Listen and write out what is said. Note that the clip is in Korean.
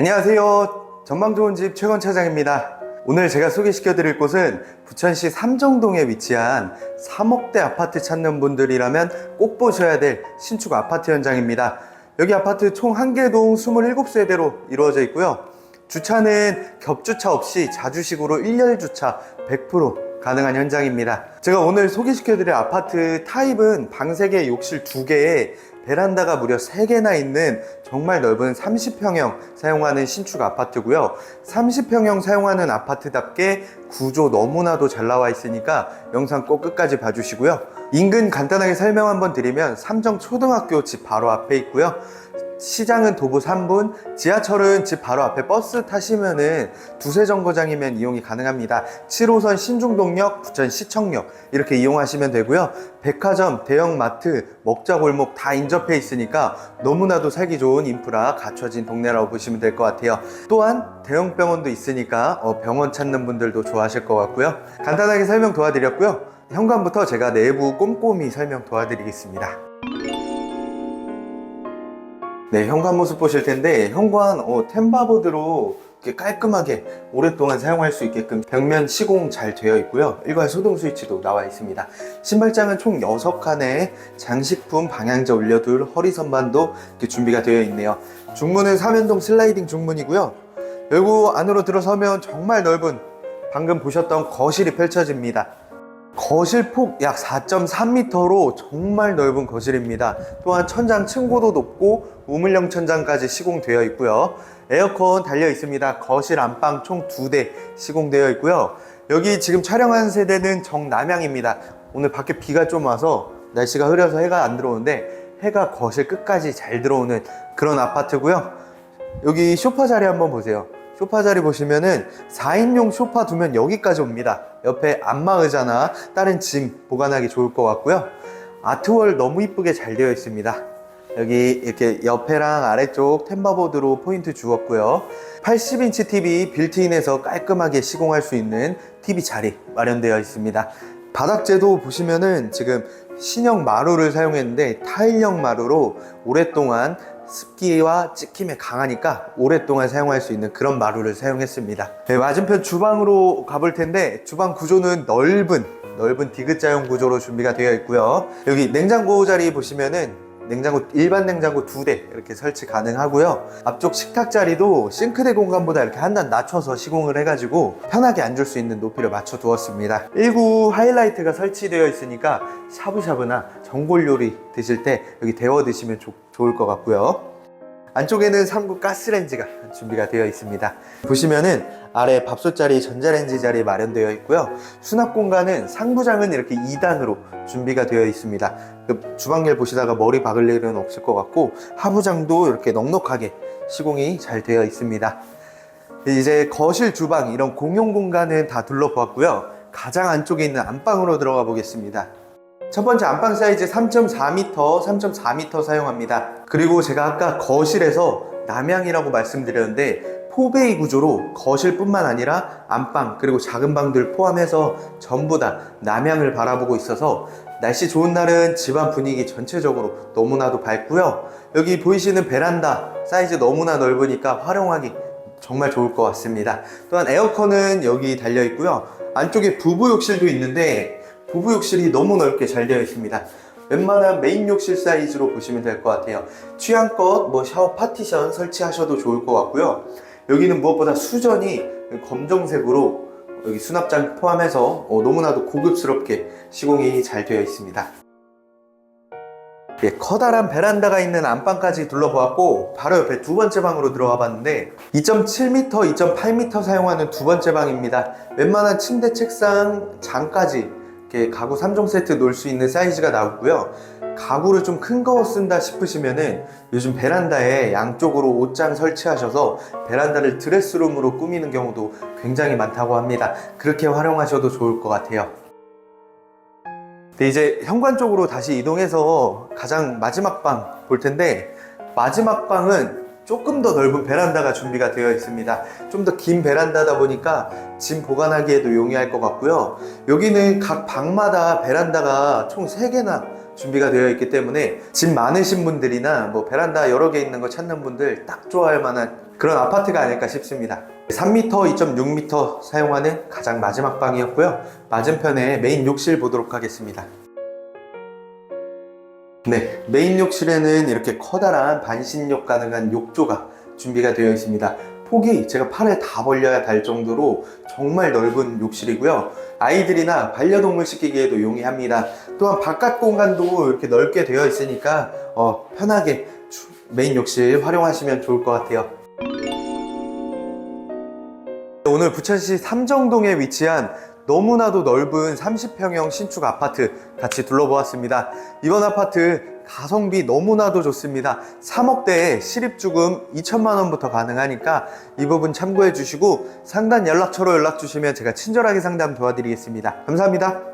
안녕하세요. 전망 좋은 집 최건 차장입니다. 오늘 제가 소개시켜 드릴 곳은 부천시 삼정동에 위치한 3억대 아파트 찾는 분들이라면 꼭 보셔야 될 신축 아파트 현장입니다. 여기 아파트 총 1개 동 27세대로 이루어져 있고요. 주차는 겹주차 없이 자주식으로 1열 주차 100% 가능한 현장입니다. 제가 오늘 소개시켜 드릴 아파트 타입은 방 3개, 욕실 2개에 베란다가 무려 3개나 있는 정말 넓은 30평형 사용하는 신축 아파트고요. 30평형 사용하는 아파트답게 구조 너무나도 잘 나와 있으니까 영상 꼭 끝까지 봐주시고요. 인근 간단하게 설명 한번 드리면 삼정 초등학교 집 바로 앞에 있고요. 시장은 도보 3분, 지하철은 집 바로 앞에 버스 타시면은 두세 정거장이면 이용이 가능합니다. 7호선 신중동역, 부천시청역 이렇게 이용하시면 되고요. 백화점, 대형마트, 먹자골목 다 인접해 있으니까 너무나도 살기 좋은 인프라 갖춰진 동네라고 보시면 될 것 같아요. 또한 대형 병원도 있으니까 어, 병원 찾는 분들도 좋아하실 것 같고요. 간단하게 설명 도와드렸고요. 현관부터 제가 내부 꼼꼼히 설명 도와드리겠습니다. 네, 현관 모습 보실 텐데 현관 어, 템바보드로 이렇게 깔끔하게 오랫동안 사용할 수 있게끔 벽면 시공 잘 되어 있고요. 일괄 소등 스위치도 나와 있습니다. 신발장은 총 6칸에 장식품, 방향제 올려둘 허리 선반도 이렇게 준비가 되어 있네요. 중문은 사면동 슬라이딩 중문이고요. 열고 안으로 들어서면 정말 넓은 방금 보셨던 거실이 펼쳐집니다. 거실 폭 약 4.3m로 정말 넓은 거실입니다. 또한 천장 층고도 높고 우물형 천장까지 시공되어 있고요. 에어컨 달려 있습니다. 거실 안방 총 두 대 시공되어 있고요. 여기 지금 촬영한 세대는 정남향입니다. 오늘 밖에 비가 좀 와서 날씨가 흐려서 해가 안 들어오는데 해가 거실 끝까지 잘 들어오는 그런 아파트고요. 여기 쇼파 자리 한번 보세요. 쇼파 자리 보시면은 4인용 쇼파 두면 여기까지 옵니다. 옆에 안마 의자나 다른 짐 보관하기 좋을 것 같고요. 아트월 너무 이쁘게 잘 되어 있습니다. 여기 이렇게 옆에랑 아래쪽 템바보드로 포인트 주었고요. 80인치 TV 빌트인에서 깔끔하게 시공할 수 있는 TV 자리 마련되어 있습니다. 바닥재도 보시면은 지금 신형 마루를 사용했는데 타일형 마루로 오랫동안 습기와 찍힘에 강하니까 오랫동안 사용할 수 있는 그런 마루를 사용했습니다. 네, 맞은편 주방으로 가볼 텐데 주방 구조는 넓은 넓은 디귿자형 구조로 준비가 되어 있고요. 여기 냉장고 자리 보시면은 냉장고 일반 냉장고 두 대 이렇게 설치 가능하고요. 앞쪽 식탁 자리도 싱크대 공간보다 이렇게 한 단 낮춰서 시공을 해가지고 편하게 앉을 수 있는 높이를 맞춰 두었습니다. 1구 하이라이트가 설치되어 있으니까 샤브샤브나 전골 요리 드실 때 여기 데워 드시면 좋- 좋을 것 같고요. 안쪽에는 3구 가스레인지가 준비가 되어 있습니다. 보시면은 아래 밥솥 자리, 전자레인지 자리 마련되어 있고요. 수납 공간은 상부장은 이렇게 2단으로 준비가 되어 있습니다. 그 주방일 보시다가 머리 박을 일은 없을 것 같고 하부장도 이렇게 넉넉하게 시공이 잘 되어 있습니다. 이제 거실, 주방 이런 공용 공간은 다 둘러보았고요. 가장 안쪽에 있는 안방으로 들어가 보겠습니다. 첫 번째 안방 사이즈 3.4m, 3.4m 사용합니다. 그리고 제가 아까 거실에서 남향이라고 말씀드렸는데 포베이 구조로 거실뿐만 아니라 안방 그리고 작은 방들 포함해서 전부 다 남향을 바라보고 있어서 날씨 좋은 날은 집안 분위기 전체적으로 너무나도 밝고요. 여기 보이시는 베란다 사이즈 너무나 넓으니까 활용하기 정말 좋을 것 같습니다. 또한 에어컨은 여기 달려 있고요. 안쪽에 부부 욕실도 있는데 부부 욕실이 너무 넓게 잘 되어 있습니다. 웬만한 메인 욕실 사이즈로 보시면 될 것 같아요. 취향껏 뭐 샤워 파티션 설치하셔도 좋을 것 같고요. 여기는 무엇보다 수전이 검정색으로 여기 수납장 포함해서 어, 너무나도 고급스럽게 시공이 잘 되어 있습니다. 예, 커다란 베란다가 있는 안방까지 둘러보았고 바로 옆에 두 번째 방으로 들어와 봤는데 2.7m, 2.8m 사용하는 두 번째 방입니다. 웬만한 침대, 책상, 장까지 이렇게 가구 3종 세트 놓을 수 있는 사이즈가 나오고요. 가구를 좀 큰 거 쓴다 싶으시면은 요즘 베란다에 양쪽으로 옷장 설치하셔서 베란다를 드레스룸으로 꾸미는 경우도 굉장히 많다고 합니다. 그렇게 활용하셔도 좋을 것 같아요. 네, 이제 현관 쪽으로 다시 이동해서 가장 마지막 방 볼 텐데 마지막 방은 조금 더 넓은 베란다가 준비가 되어 있습니다. 좀 더 긴 베란다다 보니까 짐 보관하기에도 용이할 것 같고요. 여기는 각 방마다 베란다가 총 3개나 준비가 되어 있기 때문에 집 많으신 분들이나 뭐 베란다 여러 개 있는 거 찾는 분들 딱 좋아할 만한 그런 아파트가 아닐까 싶습니다. 3m, 2.6m 사용하는 가장 마지막 방이었고요. 맞은편에 메인 욕실 보도록 하겠습니다. 네, 메인 욕실에는 이렇게 커다란 반신욕 가능한 욕조가 준비가 되어 있습니다. 폭이 제가 팔을 다 벌려야 달 정도로 정말 넓은 욕실이고요. 아이들이나 반려동물 시키기에도 용이합니다. 또한 바깥 공간도 이렇게 넓게 되어 있으니까 어, 편하게 주- 메인 욕실 활용하시면 좋을 것 같아요. 오늘 부천시 삼정동에 위치한 너무나도 넓은 30평형 신축 아파트 같이 둘러보았습니다. 이번 아파트 가성비 너무나도 좋습니다. 3억대에 실입주금 2천만 원부터 가능하니까 이 부분 참고해 주시고 상단 연락처로 연락 주시면 제가 친절하게 상담 도와드리겠습니다. 감사합니다.